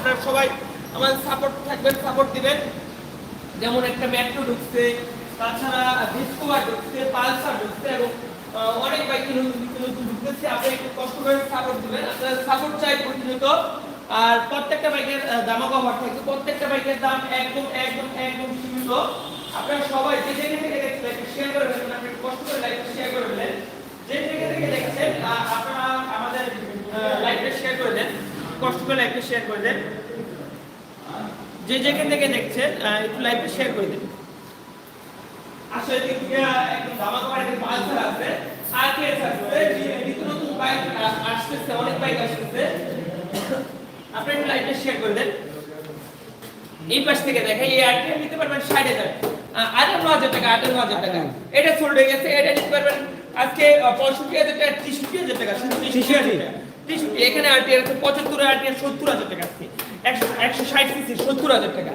আপনারা সবাই আমাদের সাপোর্ট থাকবেন সাপোর্ট দিবেন। যেমন একটা মেট্রো ঢুকছে, তাছাড়া ডিসকভার ঢুকছে পালসার ঢুকছে এবং অনেক বাইক নতুন ঢুকতেছে আপনি একটু কষ্ট করে সাপোর্ট দিবেন। আপনারা সাপোর্ট চাই প্রতিনিয়ত। আর প্রত্যেকটা বাইকের দামা কভার থাকবে প্রত্যেকটা বাইকের দাম একদম একদম একদম সীমিত। আপনারা সবাই যে যেখানে থেকে দেখছেন শেয়ার করে দেবেন আপনি কষ্ট করে লাইভটা শেয়ার করে দেবেন যে যেখানে থেকে দেখছেন আপনারা আমাদের লাইভটা শেয়ার করে দেন। কষ্ট করে লাইভটা শেয়ার করে দেন। যে যেখান থেকে দেখছেন একটু লাইভটা শেয়ার করে দিন। আসলে থেকে একদম ধামাকা একটা পালসার আছে। আর কে আছে নিত্য নতুন বাইক আসতেছে অনেক বাইক আসতেছে। আপনি একটু লাইভটা শেয়ার করে দেন। এই পাশ থেকে দেখে এই আটটা নিতে পারবেন ষাট হাজার। আটান্ন হাজার টাকা আটান্ন হাজার টাকা। এটা সোল্ড হয়ে গেছে এটা নিতে পারবেন। আজকে পঁয়ষট্টি হাজার টাকা তেষট্টি হাজার টাকা শুধু তেষট্টি হাজার টাকা। তেষট্টি এখানে আরটি আছে পঁচাত্তর আরটিআর সত্তর হাজার টাকা আছে। একশো একশো ষাট সিসি সত্তর হাজার টাকা।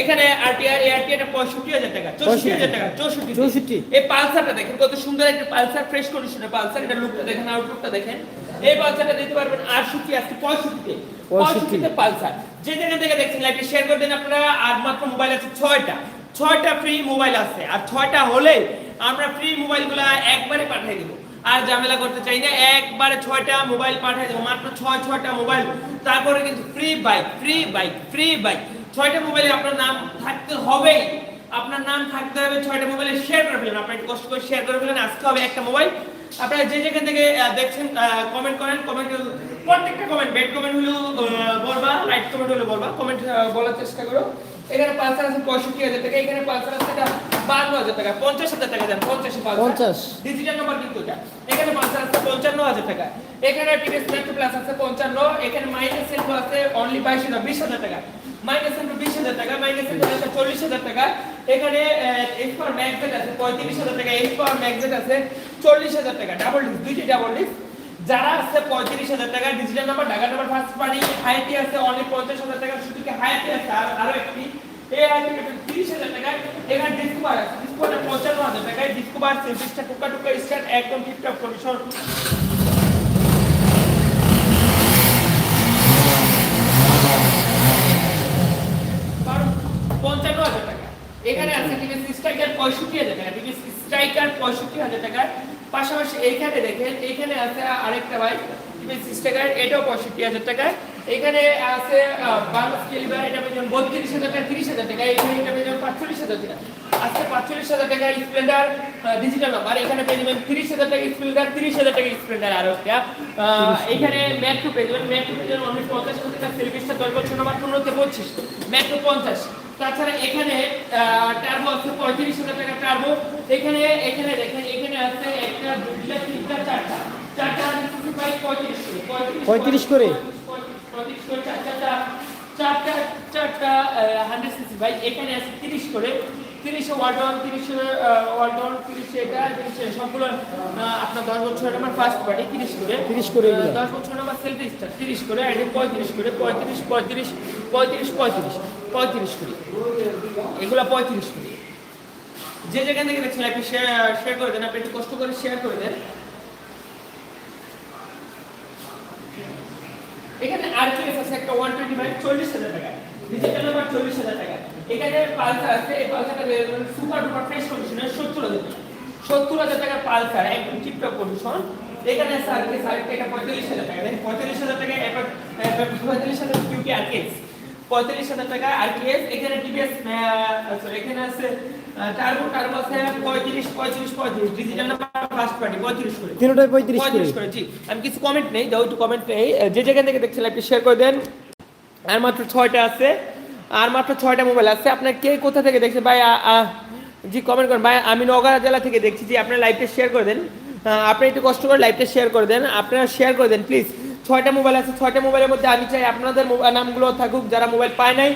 এখানে আরটিআর এই পঁয়ষট্টি হাজার টাকা চৌষট্টি হাজার টাকা চৌষট্টি 64 এই পালসারটা দেখেন কত সুন্দর একটা পালসার ফ্রেশ কন্ডিশনের পালসার এটা লুকটা দেখেন আউটলুকটা দেখেন। এই পালসারটা দিতে পারবেন আটষট্টি আজকে পঁয়ষট্টিতে। পঁয়ষট্টিতে পালসার। যে জায়গা থেকে দেখছেন লাইভে শেয়ার করে দেন আপনারা আর মাত্র মোবাইল আছে ছয়টা। ছয়টা ফ্রি মোবাইল আছে। আর ছয়টা হলে আমরা ফ্রি মোবাইল মোবাইলগুলো একবারে পাঠিয়ে দেবো। আর ঝামেলা করতে চাই না। একবারে ছয়টা মোবাইল পাঠিয়ে দেবো, মাত্র ছয়, ছয়টা মোবাইল তারপরে কিন্তু free bike free bike free bike ছয়টা মোবাইলে আপনার নাম থাকতে হবেই আপনার নাম থাকতে হবে ছয়টা মোবাইলে শেয়ার করে ফেলেন। আপনার কষ্ট করে শেয়ার করে ফেলেন, আজকে হবে একটা মোবাইল আপনারা যে যেখান থেকে দেখছেন কমেন্ট করেন। কমেন্ট প্রত্যেকটা কমেন্ট বেড কমেন্ট হলো বলবা লাইট কমেন্ট হলো বলবা। কমেন্ট বলার চেষ্টা করো। এখানে পালসার আছে পঁয়ষট্টি হাজার টাকা এখানে পালসার আছে বান্ন হাজার টাকা পঞ্চাশ হাজার টাকা দেন পঞ্চাশে পঞ্চাশ। ডিজিটাল নাম্বার কিন্তু এটা। এখানে পালসার আছে পঞ্চান্ন হাজার টাকা। এখানে মেট্রো প্লাস আছে পঞ্চান্ন। এখানে মাইনাস সেন্টু আছে অনলি বাইশ হাজার বিশ হাজার টাকা। মাইনাস সেন্টু বিশ হাজার টাকা মাইনাস সেন্টু আছে চল্লিশ হাজার টাকা। এখানে এক্স পাওয়ার ম্যাগজেট আছে পঁয়ত্রিশ হাজার টাকা এক্স পাওয়ার ম্যাগজেট আছে চল্লিশ হাজার টাকা ডাবল ডিস্ক দুইটি ডাবল ডিস্ক যারা আছে পঁয়ত্রিশ হাজার টাকা digital number Dhaka number first party হাইটি আছে অনলি পঞ্চাশ হাজার টাকা, শুধু কি হাইটি আছে? আর আরও একটি টাকা। এখানে আছে পঞ্চান্ন হাজার স্টার্ট একদম হাজার টাকা। এখানে আছে টিভিএস স্ট্রাইকার পঁয়ষট্টি হাজার টাকা টিভিএস স্ট্রাইকার পঁয়ষট্টি হাজার টাকা পাশাপাশি এইখানে দেখেন, এইখানে আছে আরেকটা বাইক এটাও পঁয়ষট্টি হাজার টাকা এখানে আছে বত্রিশ হাজার টাকা হাজার টাকা এখানে এটা হাজার টাকা। আজকে পাঁচচল্লিশ হাজার টাকা স্প্লেন্ডার ডিজিটাল নাম্বার এখানে পেয়ে যাবেন তিরিশ হাজার টাকা স্প্লেন্ডার তিরিশ হাজার টাকা স্প্লেন্ডার আরও একটা এখানে ম্যাট্রো পেয়ে যাবেন। ম্যাট্রো পেয়ে যাবেন অনেক পঞ্চাশ হাজার টাকা সেলিব্রিস্টটা দশ বছর নাম্বার পনেরোতে পঁচিশ। ম্যাট্রো পঞ্চাশ। তাছাড়া এখানে টার্বো আছে পঁয়ত্রিশ হাজার টাকা টার্বো এখানে এখানে দেখেন এখানে আছে একটা দুটা তিনটা চারটা। চারটা বাইক পঁয়ত্রিশ। 35 করে? পঁয়ত্রিশ করে। চার চারটা চারটা চারটা হান্ড্রেড সিসি বাইক এখানে আছে তিরিশ করে। তিরিশে ওয়ালটন তিরিশে ওয়ালটন তিরিশে এটা তিরিশে সবগুলো আপনার দশ বছর আমার ফার্স্ট পার্টি তিরিশ করে। 30 করে দশ বছর আমার সেলফি স্টার তিরিশ করে আর পঁয়ত্রিশ করে পঁয়ত্রিশ পঁয়ত্রিশ পঁয়ত্রিশ পঁয়ত্রিশ পঁয়ত্রিশ করে। এগুলো পঁয়ত্রিশ করে। যে যেখান থেকে দেখছেন আপনি শেয়ার শেয়ার করে দেন আপনি একটু কষ্ট করে শেয়ার করে দেন। এখানে আরটিএস আছে একটা ওয়ান টোয়েন্টি ফাইভ চল্লিশ হাজার টাকা। ডিজিটাল নাম্বার চল্লিশ হাজার টাকা। এখানে পালসার আছে এই পালসারটা সুপার ডুপার ফ্রেশ কন্ডিশনের সত্তর হাজার টাকা। সত্তর হাজার পালসার একদম টিপটপ কন্ডিশন এখানে এটা পঁয়তাল্লিশ হাজার টাকা। দেখেন পঁয়তাল্লিশ হাজার টাকা পঁয়তাল্লিশ হাজার কিউটি আরটিএস পঁয়তাল্লিশ হাজার টাকা আরটিএস এখানে টিভিএস এখানে আছে টার্বো টার্বো আছে পঁয়ত্রিশ পঁয়ত্রিশ পঁয়ত্রিশ। ডিজিটাল নাম্বার ফার্স্ট পার্টি পঁয়ত্রিশ করে। তিনটাই 35 পঁয়ত্রিশ করে জি। আমি কিছু কমেন্ট নেই দাও একটু কমেন্ট নেই। যে যেখান থেকে দেখছেন আপনি শেয়ার করে দেন। আর মাত্র ছয়টা আছে। আর মাত্র ছয়টা মোবাইল আছে। আপনার কে কোথা থেকে দেখছেন ভাই জি কমেন্ট করেন। ভাই, আমি নগরা জেলা থেকে দেখছি। যে আপনার লাইভটা শেয়ার করে দেন। আপনি একটু কষ্ট করে লাইভটা শেয়ার করে দেন। আপনারা শেয়ার করে দেন প্লিজ ছয়টা মোবাইল আছে। ছয়টা মোবাইলের মধ্যে আমি চাই আপনাদের নামগুলো থাকুক। যারা মোবাইল পায় নাই,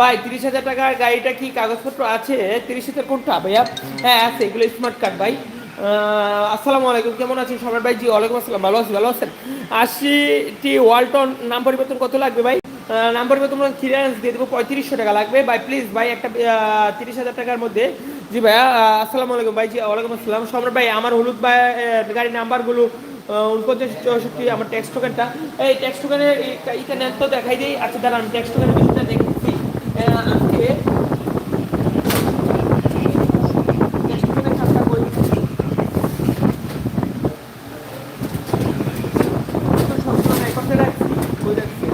ভাই, তিরিশ হাজার টাকার গাড়িটা কি কাগজপত্র আছে? তিরিশ হাজার কোনটা? ভাইয়া হ্যাঁ আছে। এগুলো স্মার্ট কার্ড ভাই। আসসালামু আলাইকুম। কেমন আছেন সবাই? ভাই, জি, ওয়ালাইকুম আসসালাম। ভালো আছি, ভালো আছেন? আশিটি ওয়ালটন নাম পরিবর্তন কত লাগবে, ভাই? আহ, পেয়ে তোমরা ক্লিয়ারেন্স দিয়ে দেবো পঁয়ত্রিশশো টাকা লাগবে। ভাই প্লিজ ভাই একটা তিরিশ হাজার টাকার মধ্যে। জি ভাইয়া আসসালামু আলাইকুম ভাই জি ওয়ালাইকুম আসসালাম। সম্রাট ভাই আমার হলুদ ভাই গাড়ির নাম্বারগুলো উনপঞ্চাশ চৌষট্টি আমার ট্যাক্স টোকেনটা এই ট্যাক্স টোকেনের এটা নেন তো দেখাই দিই। আচ্ছা দাঁড়ান ট্যাক্স টোকেনের বিষয়টা দেখেছি আহ, আজকে ট্যাক্স টোকেনের কাজটা কই? তো সবসময় এই কথাটা রাখছি, কই রাখছি?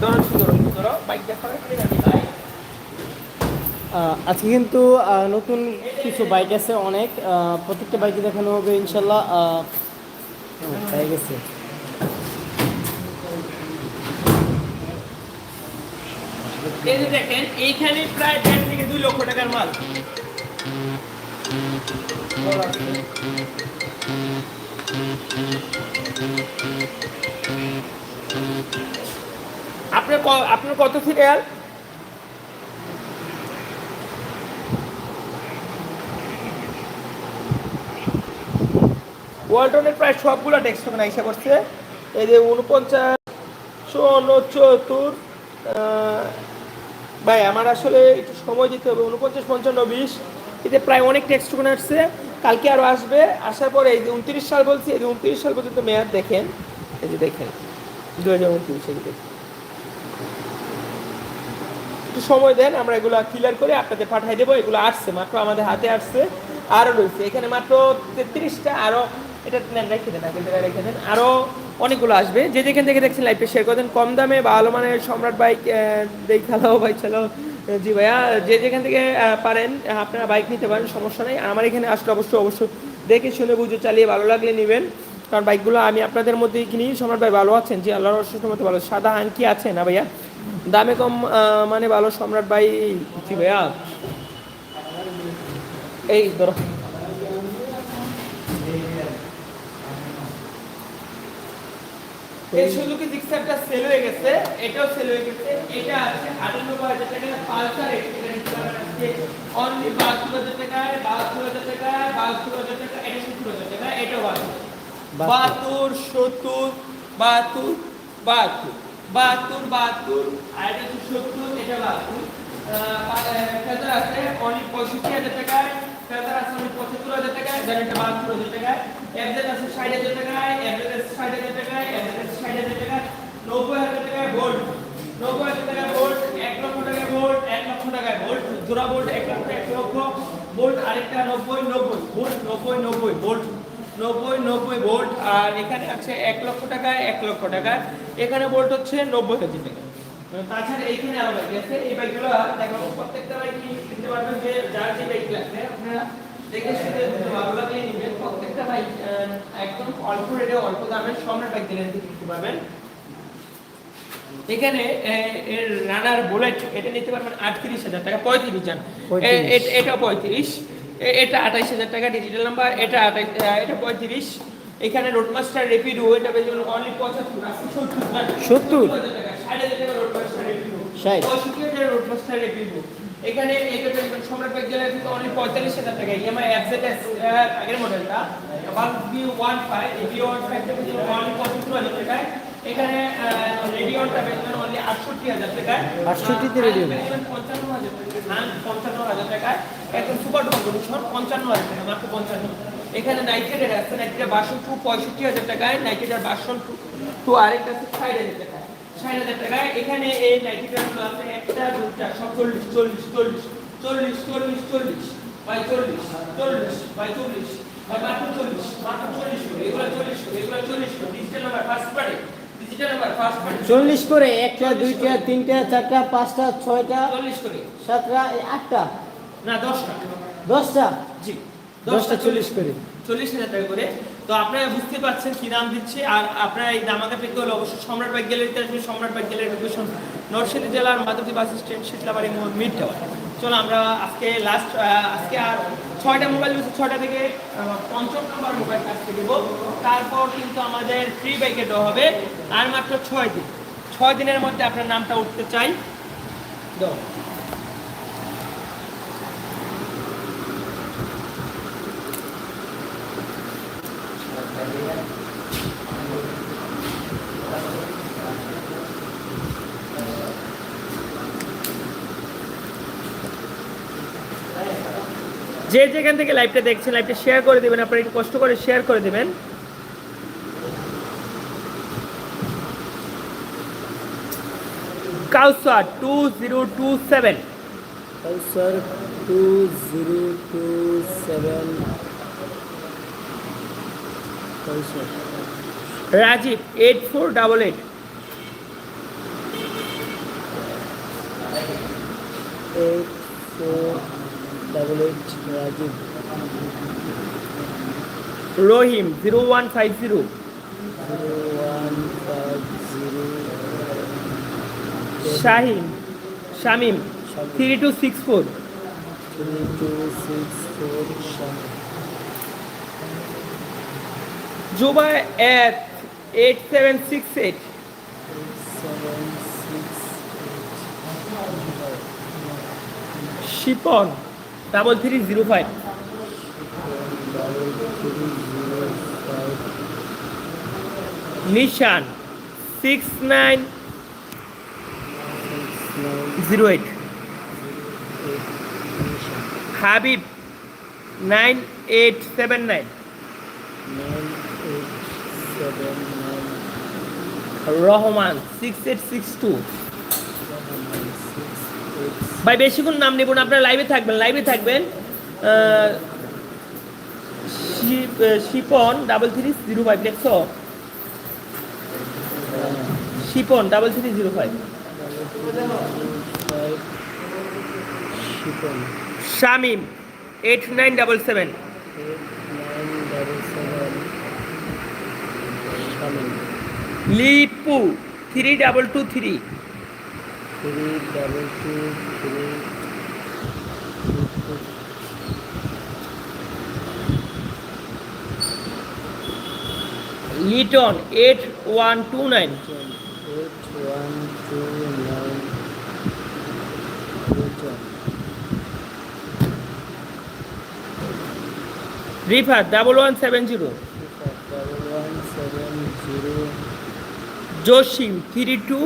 ধরো, ধরো, ধরো, বাইক দেখার আগে আমি বাইক আহ, আজকে কিন্তু নতুন কিছু বাইক আছে অনেক। প্রত্যেকটা বাইকে দেখানো হবে ইনশাল্লাহ আহ, হুম, পেয়ে গেছে। এই যে দেখেন এইখানে প্রায় দেড় থেকে দুই লক্ষ টাকার মাল। আপনার আপনার কত সিরিয়াল ওয়ালটনের প্রায় সবগুলো টেক্সট ওখানে আইসা করছে। এই যে উনপঞ্চাশ উনচত্তর ভাই, আমার আসলে একটু সময় দিতে হবে। উনপঞ্চাশ, পঞ্চান্ন, বিশ এতে প্রায় অনেক টেক্সট ওখানে আসছে। কালকে আরও আসবে। আসার পরে এই যে উনত্রিশ সাল বলছি, এই যে উনত্রিশ সাল পর্যন্ত মেয়াদ দেখেন। এই যে দেখেন দু হাজার উনত্রিশ দেখেন। একটু সময় দেন, আমরা এগুলো ক্লিয়ার করে আপনাদের পাঠাই দেবো। এগুলো আসছে, মাত্র আমাদের হাতে আসছে আরও রয়েছে। এখানে মাত্র তেত্রিশটা আরও এটা রেখে দেন রেখে দেন। আরও অনেকগুলো আসবে। যে যেখান থেকে দেখছেন লাইফে শেয়ার করে দেন, কম দামে ভালো মানের সম্রাট বাইক দেখাল বাইক চালাও জি ভাইয়া, যে যেখান থেকে পারেন, আপনারা বাইক নিতে পারেন, সমস্যা নেই। আমার এখানে আসলে অবশ্যই অবশ্যই দেখে শুনে বুঝে চালিয়ে ভালো লাগলে নেবেন। কারণ বাইকগুলো আমি আপনাদের মধ্যেই কিনি। সম্রাট ভাই ভালো আছেন? জি, আল্লাহর অসুস্থ মতো ভালো। সাদা আংকি আছে না ভাইয়া? দামে কম মানে ভালো সম্রাট ভাই জি ভাইয়া? এই ধরো। এই সুজুকি জিক্সারটা সেল হয়ে গেছে এটাও সেল হয়ে গেছে এটা আছে আটানব্বই হাজার টাকা পালসার অনলি বাহাত্তর হাজার টাকায় বাহাত্তর হাজার টাকায় বাহাত্তর হাজার টাকা এটা সত্তর হাজার টাকা এটাও বাহাত্তর। বাহাত্তর সত্তর বাহাত্তর বাহাত্তর। বাহাত্তর বাহাত্তর, আর এটা হচ্ছে সত্তর, এটা বাহাত্তর। ফেদার আছে অনলি পঁয়ষট্টি হাজার টাকায়, ফেদার আছে অনলি পঁচাত্তর হাজার টাকায় এটা বাহাত্তর হাজার টাকায়। এফজেড আছে ষাট হাজার টাকায় এফজেড আছে ষাট হাজার টাকায় এফজেড আছে ষাট হাজার টাকায়, নব্বই হাজার টাকায় ভোল্ট নব্বই হাজার টাকায় ভোল্ট এক লক্ষ টাকায় ভোল্ট এক লক্ষ টাকায় ভোল্ট জোড়া ভোল্ট এক লক্ষ এক লক্ষ। ভোল্ট আরেকটা নব্বই নব্বই ভোল্ট নব্বই নব্বই ভোল্ট নব্বই নব্বই ভোল্ট আর এখানে আছে এক লক্ষ টাকায় এক লক্ষ টাকায় এখানে ভোল্ট হচ্ছে নব্বই হাজার টাকা। তাছাড়া এইখানে আরও বাইক আছে। এই বাইকগুলো দেখো প্রত্যেকটা বাইক কিনতে পারবেন যে যার যে বাইক লাগবে আপনারা দেখে শুনে ভালো লাগলে নিবেন। প্রত্যেকটা বাইক একদম অল্প রেটে অল্প দামে সম্রাট বাইক দিলেন কিনতে পারবেন। এখানে আহ, এর রানার বুলেট এটা নিতে পারবেন আটত্রিশ হাজার টাকা পঁয়ত্রিশ জান এটা পঁয়ত্রিশ। এটা আঠাইশ হাজার টাকা ডিজিটাল নাম্বার এটা আঠাইশ এটা পঁয়ত্রিশ। এখানে রোডমাস্টার রেপিডো এটা পেয়ে যাবেন অনলি পঁচাত্তর সত্তর। রোডমাস্টার রেপিডো এখানে এটা পেয়ে যাবেন সম্রাট বাইক জেলায় কিন্তু অনলি পঁয়তাল্লিশ হাজার টাকা। ইএমআই এফজেডএস আগের মডেলটা one B one five B one ফাইভটা পেয়ে যাবেন অনলি পঁচাত্তর হাজার টাকায়। এখানে রেডিওনটা পেয়ে যাবেন অনলি আটষট্টি হাজার টাকায়। 68 তে Radeon? পেয়ে যাবেন পঞ্চান্ন হাজার পঞ্চান্ন হাজার টাকায়। একদম সুপার ডুপার কন্ডিশন পঞ্চান্ন হাজার টাকা মাত্র পঞ্চান্ন। এখানে নাইট্রেটের আছে নাইট্রেটের বাসন টু পঁয়ষট্টি হাজার টাকায় নাইট্রেটের বাসন টু টু আরেকটা আছে ষাট হাজার টাকায় ষাট হাজার টাকায় এখানে এই নাইট্রেটেরগুলো আছে একটা দুটা সব চল্লিশ চল্লিশ চল্লিশ চল্লিশ চল্লিশ চল্লিশ বাই চল্লিশ চল্লিশ বাই চল্লিশ বাই মাত্র চল্লিশ মাত্র চল্লিশ করে এগুলো চল্লিশ করে এগুলো চল্লিশ করে ডিজিটাল নাম্বার ফার্স্ট পার্টি চল্লিশ করে একটা দুইটা তিনটা চারটা পাঁচটা ছয়টা চল্লিশ করে। সাতটা আটটা। না দশটা। দশটা? জি দশটা চল্লিশ। করে। চল্লিশ হাজার টাকা করে। তো আপনারা বুঝতে পারছেন কি দাম দিচ্ছে আর আপনারা এই দামাকা পেতে হলে অবশ্যই সম্রাট বাইক গ্যালারিতে আসবেন সম্রাট বাইক গ্যালারি লোকেশন নরসিংদী জেলার Madhabdi bus stand Shitalbari mid tower চলো আমরা আজকে লাস্ট আজকে আর ছয়টা মোবাইল ছয়টা থেকে পঞ্চম নম্বর মোবাইল দেব। তারপর কিন্তু আমাদের ফ্রি বাইকে দেওয়া হবে আর মাত্র ছয় দিন। ছয় দিনের মধ্যে আপনার নামটা উঠতে চাই। দাও। যে যেখান থেকে লাইভটা দেখছেন লাইভটা শেয়ার করে দেবেন আপনারা একটু কষ্ট করে শেয়ার করে দেবেন। Kawsar two zero two seven two zero two seven Rajib eight four double eight eight four double eight Rajib Rahim zero one five zero Shahin Shamim three two six four three two six four Juba eight eight seven six eight six Shipon double three zero five. Nishan six nine zero eight. Habib nine eight seven nine. Rahman six eight six two. ভাই বেশিক্ষণ নাম নেব না আপনারা লাইভে থাকবেন লাইভে থাকবেন। Shipon double three zero five দেখছ? Shipon double three zero five Shamim eight nine double seven Lipu three double two three three double two three Liton eight one two nine eight one two nine one Rifar double one seven zero Jashim three two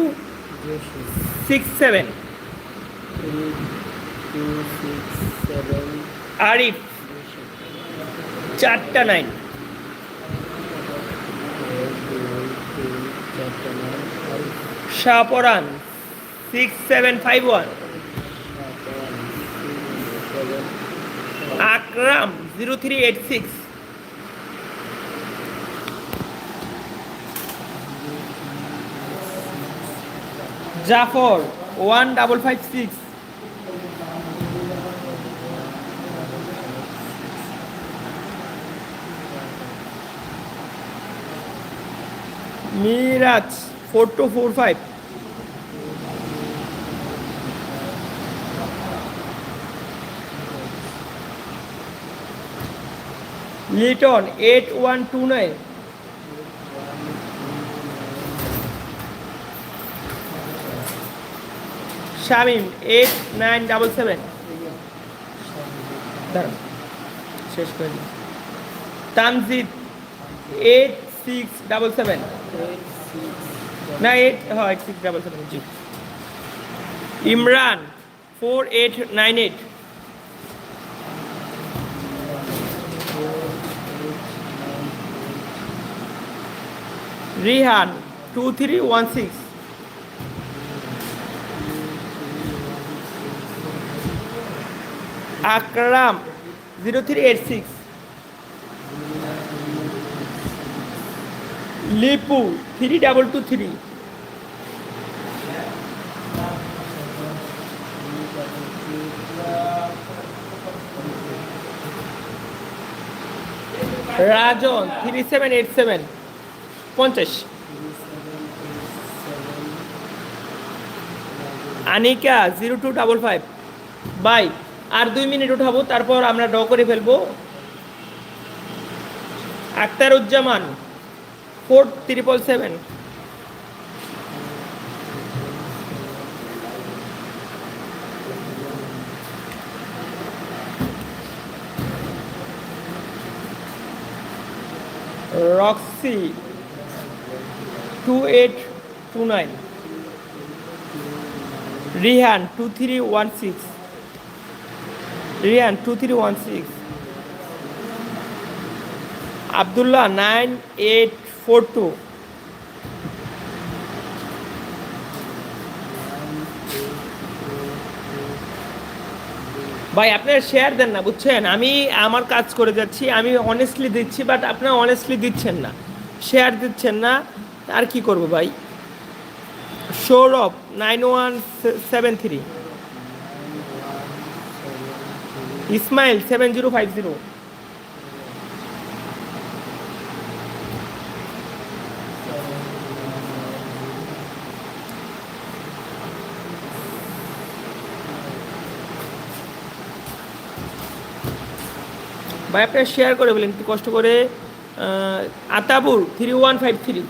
Joshi six seven Arif চারটা nine Shahporan six seven five one Akram zero three eight six Jafar one double five six Miraj four two four five Liton eight one two nine Shamim eight nine double seven শেষ করে দিন Tanjid eight six double seven না eight হ্যাঁ eight six double seven জি। Imran four eight nine eight Rihan two three one six Akram zero three eight six Lipu three double two three Rajan three seven eight seven পঞ্চাশ। Anika zero two double five by. আর দুই minute উঠাবো, তারপর আমরা draw করে ফেলব। Aktaruzzaman four triple seven Roxy two eight two nine Rihan two three one six Riyan two three one six Abdullah nine eight four two ভাই, আপনারা share দেন না, বুঝছেন? আমি আমার কাজ করে যাচ্ছি, আমি অনেস্টলি দিচ্ছি বাট আপনারা অনেস্টলি দিচ্ছেন না। শেয়ার দিচ্ছেন না, আর কি করব ভাই? Sourav nine one seven three Ismail seven zero five zero. ভাই, আপনারা শেয়ার করে বলেন, একটু কষ্ট করে। Atabur three one five three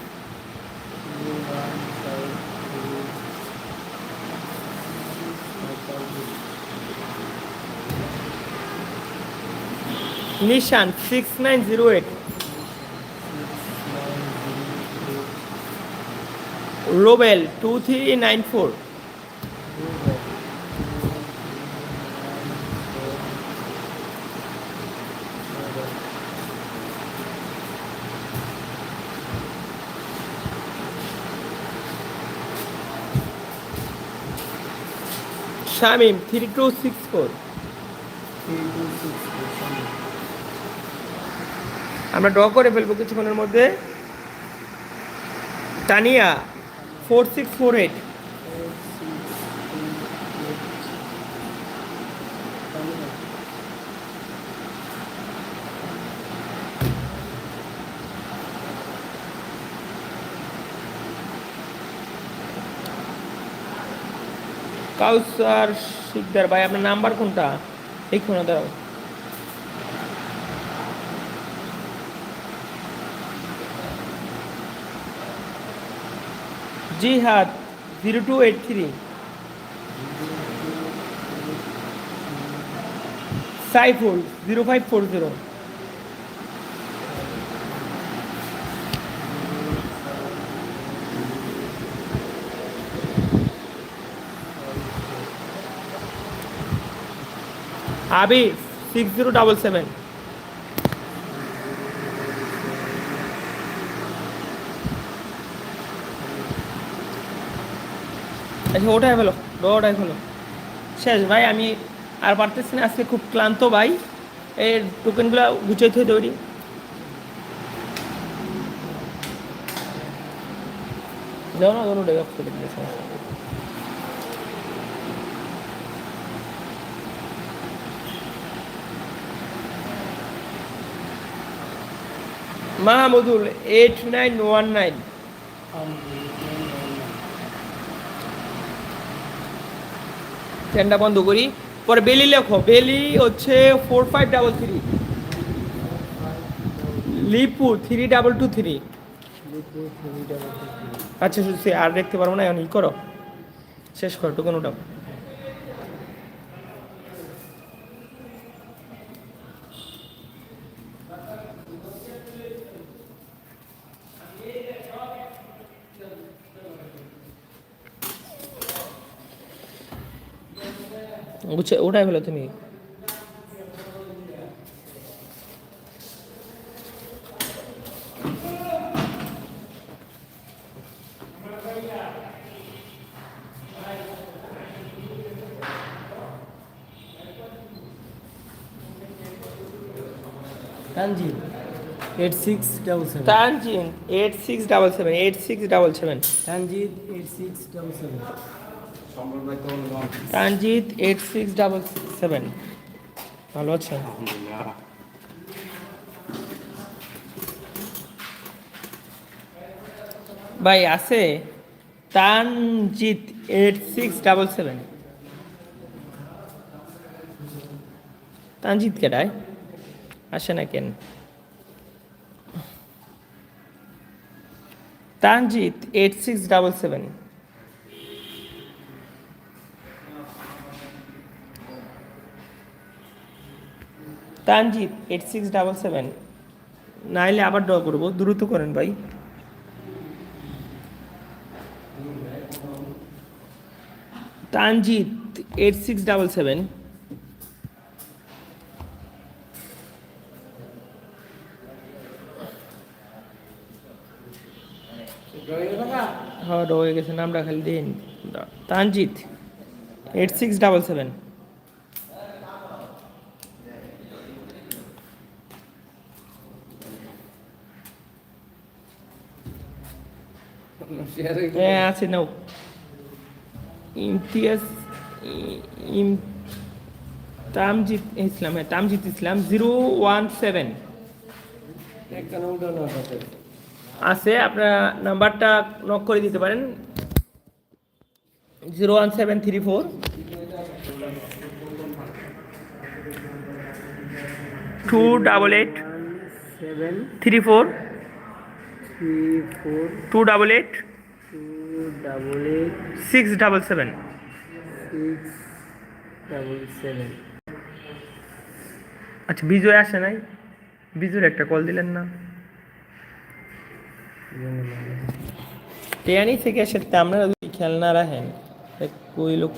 Nishan six nine zero eight Robel two three nine four Shamim three two six four আমরা draw করে ফেলব কিছুক্ষণের মধ্যে। Tania four six four eight Kawsar Sikdar, ভাই, আপনার নাম্বার কোনটা? লিখুন দাঁড়াও। Jihad, zero two eight three. Saiful, zero five four zero. Abi six zero double seven আচ্ছা ওটাই ফেলো ওটাই ফেলো শেষ, ভাই, আমি আর পারতেছি না, আজকে খুব ক্লান্ত, ভাই। এই টোকেনগুলো গুছিয়ে থয়ে দৌড়ি। যাও না ধরো ডেভেলপ করে দিলে এইট নাইন ওয়ান নাইন ফ্যানটা বন্ধ করি। পরে বেলি লেখো, বেলি হচ্ছে four five double three Lipu three double two three আচ্ছা আর দেখতে পারব না, এখন ই করো। শেষ করো, টোকেন ওটাও গুছে ওটাই ফেলো তুমি Tanjid eight six double seven Tanjin eight six double seven eight six double seven Tanjid eight six double seven Tanjit eight six double seven. ভালো আছেন ভাই, আছে? Tanjit eight six double seven. Tanjit কেডায় আসে না কেন? Tanjit eight six double seven. Tanjit eight six double seven নাইলে আবার draw করব, দ্রুত করেন ভাই। Tanjit eight six double seven হ্যাঁ ড্র হয়ে গেছে, নামটা খালি দিন। Tanjit eight six double seven হ্যাঁ আছে নাও ইমতিয়াজ ইম তামজিৎ ইসলাম হ্যাঁ Tamjit Islam zero one seven আছে আপনার নাম্বারটা নক করে দিতে পারেন zero one seven three four two double eight seven three four three four two double eight double eight six double seven six double seven আচ্ছা বিজয় আসে নাই? বিজয়ের একটা কল দিলেন না। টেয়ানি থেকে এসে আপনারা যদি খেলনা রাখেন। কই লোক